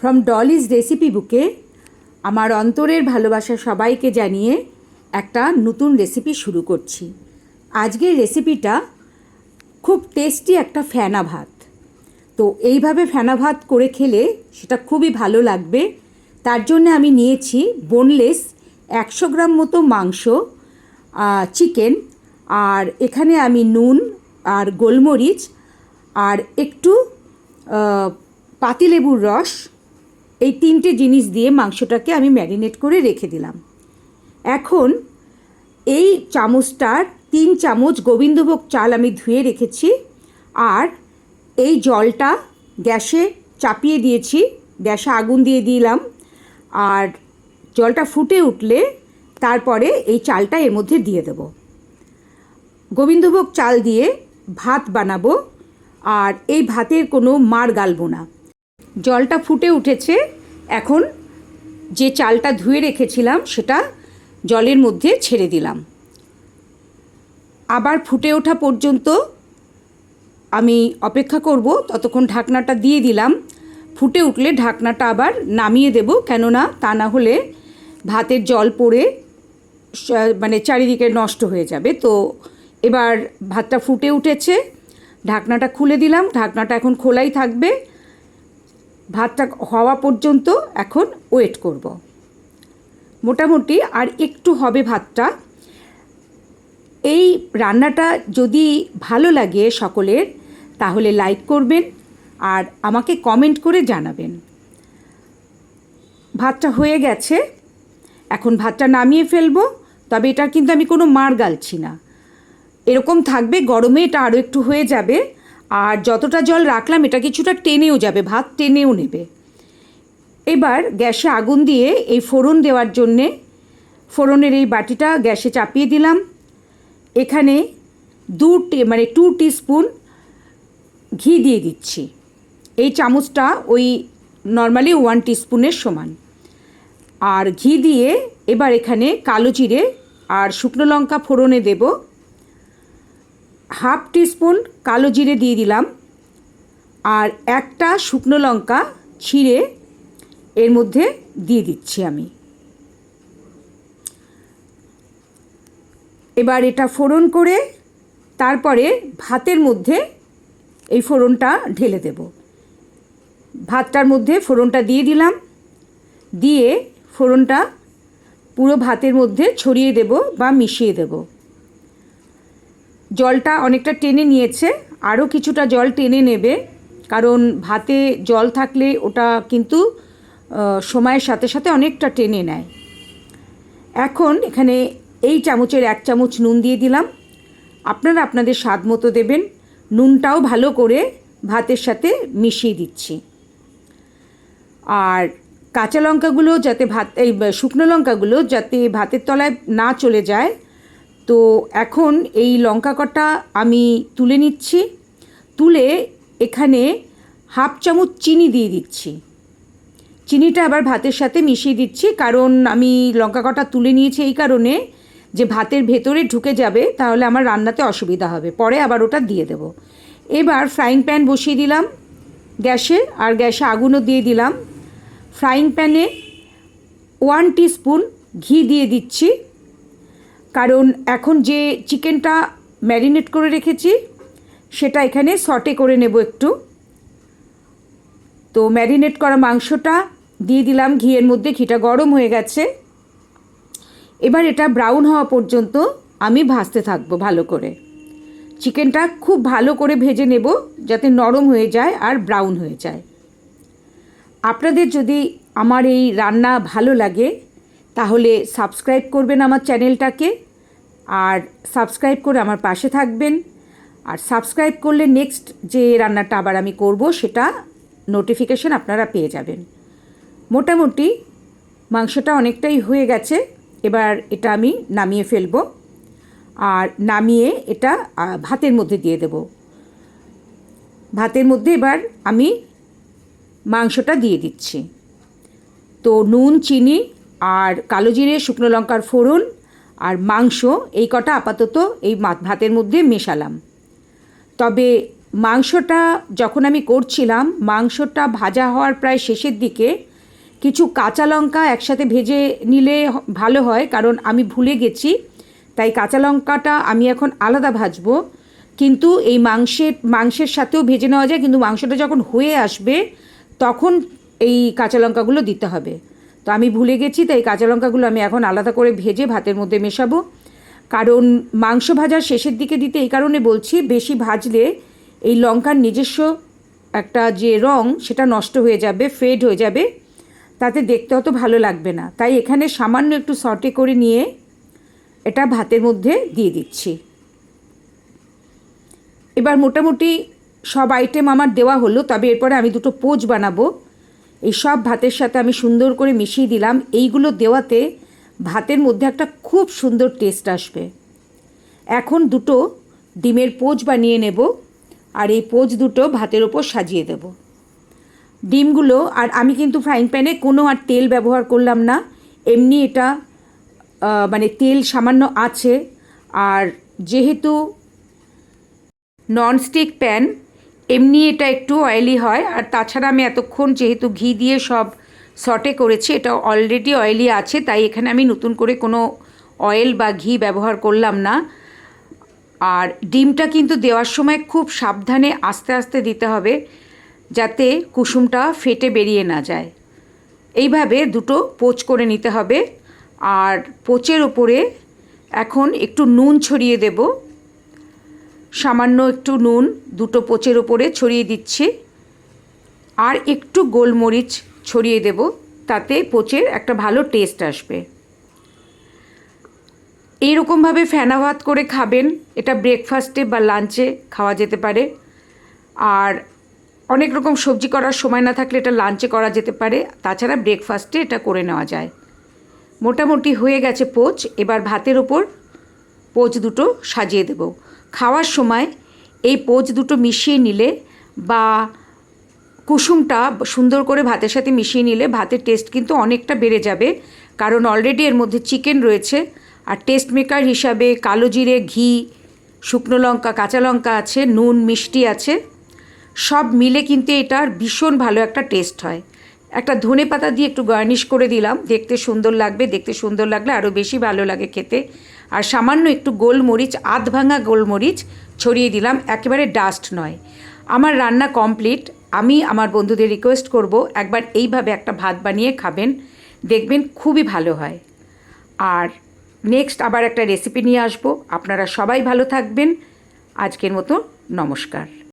From Dolly's recipe বুকে আমার অন্তরের ভালোবাসা সবাইকে জানিয়ে একটা নতুন রেসিপি শুরু করছি। আজকের রেসিপিটা খুব টেস্টি একটা ফেনা ভাত। তো এইভাবে ফেনা ভাত করে খেলে সেটা খুবই ভালো লাগবে। তার জন্য আমি নিয়েছি বোনলেস একশো গ্রাম মতো মাংস চিকেন আর এখানে আমি নুন আর গোলমরিচ, আর একটু পাতিলেবুর রস এই তিনটে জিনিস দিয়ে মাংসটাকে আমি ম্যারিনেট করে রেখে দিলাম। এখন এই চামচটার তিন চামচ গোবিন্দভোগ চাল আমি ধুয়ে রেখেছি আর এই জলটা গ্যাসে চাপিয়ে দিয়েছি, গ্যাসে আগুন দিয়ে দিলাম। আর জলটা ফুটে উঠলে তারপরে এই চালটা এর মধ্যে দিয়ে দেবো। গোবিন্দভোগ চাল দিয়ে ভাত বানাবো আর এই ভাতের কোনো মার গালবো না। জলটা ফুটে উঠেছে। এখন যে চালটা ধুয়ে রেখেছিলাম, সেটা জলের মধ্যে ছেড়ে দিলাম। আবার ফুটে ওঠা পর্যন্ত আমি অপেক্ষা করব, ততক্ষণ ঢাকনাটা দিয়ে দিলাম। ফুটে উঠলে ঢাকনাটা আবার নামিয়ে দেব, কেননা তা না হলে ভাতের জল পড়ে মানে চারিদিকে নষ্ট হয়ে যাবে। তো এবার ভাতটা ফুটে উঠেছে, ঢাকনাটা খুলে দিলাম। ঢাকনাটা এখন খোলাই থাকবে। ভাতটা হওয়া পর্যন্ত এখন ওয়েট করব। মোটামুটি আর একটু হবে ভাতটা। এই রান্নাটা যদি ভালো লাগে সকলের, তাহলে লাইক করবেন আর আমাকে কমেন্ট করে জানাবেন। ভাতটা হয়ে গেছে। এখন ভাতটা নামিয়ে ফেলব। তবে এটা কিন্তু আমি কোনো মার গালছি না। এরকম থাকবে, গরমে এটা আরও একটু হয়ে যাবে। আর যতটা জল রাখলাম, এটা কিছুটা টেনেও যাবে, ভাত টেনেও নেবে। এবার গ্যাসে আগুন দিয়ে এই ফোড়ন দেওয়ার জন্যে ফোড়নের এই বাটিটা গ্যাসে চাপিয়ে দিলাম। এখানে দু মানে টু টিস্পুন ঘি দিয়ে দিচ্ছি। এই চামচটা ওই নর্মালি ওয়ান টিস্পুনের সমান। আর ঘি দিয়ে এবার এখানে কালো জিরে আর শুকনো লঙ্কা ফোড়নে দেব। হাফ টিস্পুন কালো জিরে দিয়ে দিলাম। আর একটা শুকনো লঙ্কা ছিঁড়ে এর মধ্যে দিয়ে দিচ্ছি আমি। এবার এটা ফোড়ন করে তারপরে ভাতের মধ্যে এই ফোড়নটা ঢেলে দেব। ভাতটার মধ্যে ফোড়নটা দিয়ে দিলাম। দিয়ে ফোড়নটা পুরো ভাতের মধ্যে ছড়িয়ে দেব বা মিশিয়ে দেব। জলটা অনেকটা টেনে নিয়েছে, আরও কিছুটা জল টেনে নেবে, কারণ ভাতে জল থাকলে ওটা কিন্তু সময়ের সাথে সাথে অনেকটা টেনে নেয়। এখন এখানে এই চামচের এক চামচ নুন দিয়ে দিলাম। আপনারা আপনাদের স্বাদ মতো দেবেন। নুনটাও ভালো করে ভাতের সাথে মিশিয়ে দিচ্ছি। আর কাঁচা লঙ্কাগুলো যাতে ভাত, এই, শুকনো লঙ্কাগুলো যাতে ভাতের তলায় না চলে যায় তো এখন এই লঙ্কা কটা আমি তুলে নিচ্ছি। তুলে এখানে হাফ চামচ চিনি দিয়ে দিচ্ছি। চিনিটা আবার ভাতের সাথে মিশিয়ে দিচ্ছি, কারণ আমি লঙ্কা কটা তুলে নিয়েছি এই কারণে যে ভাতের ভেতরে ঢুকে যাবে, তাহলে আমার রান্নাতে অসুবিধা হবে। পরে আবার ওটা দিয়ে দেব। এবার ফ্রাইং প্যান বসিয়ে দিলাম গ্যাসে, আর গ্যাসে আগুনও দিয়ে দিলাম। ফ্রাইং প্যানে ওয়ান স্পুন ঘি দিয়ে দিচ্ছি। কারণ এখন যে চিকেনটা ম্যারিনেট করে রেখেছি, সেটা এখানে সটে করে নেব একটু। তো ম্যারিনেট করা মাংসটা দিয়ে দিলাম ঘিয়ের মধ্যে, ঘিটা গরম হয়ে গেছে। এবার এটা ব্রাউন হওয়া পর্যন্ত আমি ভাজতে থাকব ভালো করে। চিকেনটা খুব ভালো করে ভেজে নেব যাতে নরম হয়ে যায় আর ব্রাউন হয়ে যায়। আপনাদের যদি আমার এই রান্না ভালো লাগে তাহলে সাবস্ক্রাইব করবেন আমার চ্যানেলটাকে আর সাবস্ক্রাইব করে আমার পাশে থাকবেন। আর সাবস্ক্রাইব করলে নেক্সট যে রান্নাটা আবার আমি করব সেটা নোটিফিকেশন আপনারা পেয়ে যাবেন। মোটামুটি মাংসটা অনেকটাই হয়ে গেছে, এবার এটা আমি নামিয়ে ফেলব। আর নামিয়ে এটা ভাতের মধ্যে দিয়ে দেব। ভাতের মধ্যে এবার আমি মাংসটা দিয়ে দিচ্ছি। তো নুন, চিনি আর কালো জিরে, শুকনো লঙ্কার ফোড়ন আর মাংস, এই কটা আপাতত এই ভাতের মধ্যে মেশালাম। তবে মাংসটা যখন আমি করছিলাম, মাংসটা ভাজা হওয়ার প্রায় শেষের দিকে কিছু কাঁচা লঙ্কা একসাথে ভেজে নিলে ভালো হয়, কারণ আমি ভুলে গেছি। তাই কাঁচা লঙ্কাটা আমি এখন আলাদা ভাজবো। কিন্তু এই মাংসের মাংসের সাথেও ভেজে নেওয়া যায়, কিন্তু মাংসটা যখন হয়ে আসবে, তখন এই কাঁচা লঙ্কাগুলো দিতে হবে। তো আমি ভুলে গেছি, তাই কাঁচা লঙ্কাগুলো আমি এখন আলাদা করে ভেজে ভাতের মধ্যে মেশাবো। কারণ মাংস ভাজার শেষের দিকে দিতে এই কারণে বলছি, বেশি ভাজলে এই লঙ্কার নিজস্ব একটা যে রং, সেটা নষ্ট হয়ে যাবে ফেড হয়ে যাবে। তাতে দেখতে অত ভালো লাগবে না। তাই এখানে সামান্য একটু সটে করে নিয়ে এটা ভাতের মধ্যে দিয়ে দিচ্ছি। এবার মোটামুটি সব আইটেম আমার দেওয়া হলো, তবে এরপরে আমি দুটো পোচ বানাবো। এই সব ভাতের সাথে আমি সুন্দর করে মিশিয়ে দিলাম। এইগুলো দেওয়াতে ভাতের মধ্যে একটা খুব সুন্দর টেস্ট আসবে। এখন দুটো ডিমের পোচ বানিয়ে নেব আর এই পোচ দুটো ভাতের ওপর সাজিয়ে দেব। ডিমগুলো, আর আমি কিন্তু ফ্রাইং প্যানে কোনো আর তেল ব্যবহার করলাম না। এমনি এটা মানে তেল সামান্য আছে। আর যেহেতু ননস্টিক প্যান এমনি এটা একটু অয়েলি হয়। আর তাছাড়া আমি এতক্ষণ যেহেতু ঘি দিয়ে সব সটে করেছি, এটা অলরেডি অয়েলি আছে, তাই এখানে আমি নতুন করে কোনো অয়েল বা ঘি ব্যবহার করলাম না। আর ডিমটা কিন্তু দেওয়ার সময় খুব সাবধানে আস্তে আস্তে দিতে হবে, যাতে কুসুমটা ফেটে বেরিয়ে না যায়। এইভাবে দুটো পোচ করে নিতে হবে। আর পোচের ওপরে এখন একটু নুন ছড়িয়ে দেবো। সামান্য একটু নুন দুটো পোচের ওপরে ছড়িয়ে দিচ্ছি। আর একটু গোলমরিচ ছড়িয়ে দেব, তাতে পোচের একটা ভালো টেস্ট আসবে। এইরকমভাবে ফেনা ভাত করে খাবেন, এটা ব্রেকফাস্টে বা লাঞ্চে খাওয়া যেতে পারে। আর অনেক রকম সবজি করার সময় না থাকলে এটা লাঞ্চে করা যেতে পারে, তাছাড়া ব্রেকফাস্টে এটা করে নেওয়া যায়। মোটামুটি হয়ে গেছে পোচ, এবার ভাতের ওপর পোচ দুটো সাজিয়ে দেব। খাওয়ার সময় এই পোচ দুটো মিশিয়ে নিলে বা কুসুমটা সুন্দর করে ভাতের সাথে মিশিয়ে নিলে ভাতের টেস্ট কিন্তু অনেকটা বেড়ে যাবে। কারণ অলরেডি এর মধ্যে চিকেন রয়েছে আর টেস্ট মেকার হিসাবে কালো জিরে, ঘি, শুকনো লঙ্কা, কাঁচা লঙ্কা আছে, নুন, মিষ্টি আছে। সব মিলে কিন্তু এটার ভীষণ ভালো একটা টেস্ট হয়। একটা ধনে পাতা দিয়ে একটু গার্নিশ করে দিলাম। দেখতে সুন্দর লাগবে, দেখতে সুন্দর লাগলে আরও বেশি ভালো লাগে খেতে। আর সামান্য একটু গোলমরিচ আধ ভাঙা গোলমরিচ ছড়িয়ে দিলাম, একেবারে ডাস্ট নয়। আমার রান্না কমপ্লিট আমি আমার বন্ধুদের রিকোয়েস্ট করব, একবার এইভাবে একটা ভাত বানিয়ে খাবেন, দেখবেন খুবই ভালো হয়। আর নেক্সট আবার একটা রেসিপি নিয়ে আসব। আপনারা সবাই ভালো থাকবেন। আজকের মতো নমস্কার।